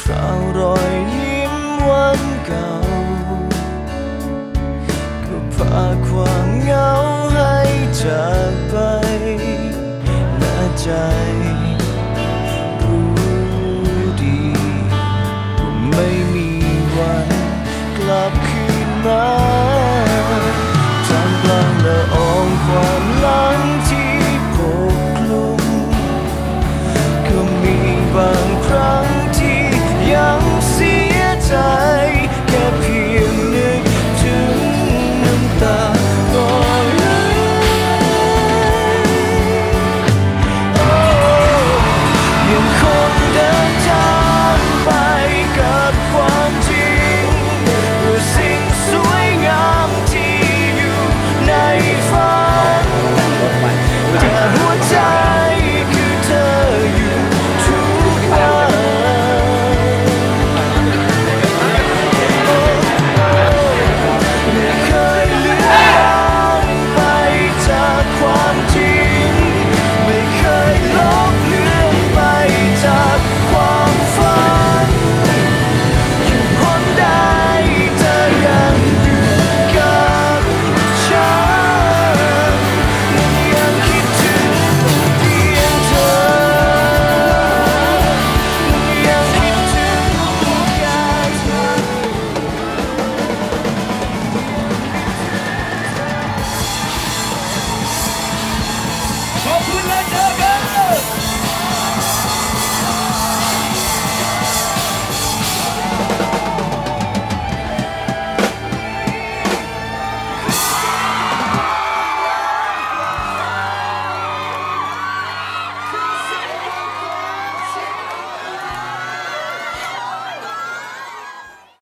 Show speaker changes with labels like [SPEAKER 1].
[SPEAKER 1] คราวรอยยิ้มวันเก่า ก็พาความเหงาให้จากไปหน้าใจรู้ดีว่ไม่มีวันกลับคืนมา you. Só por nada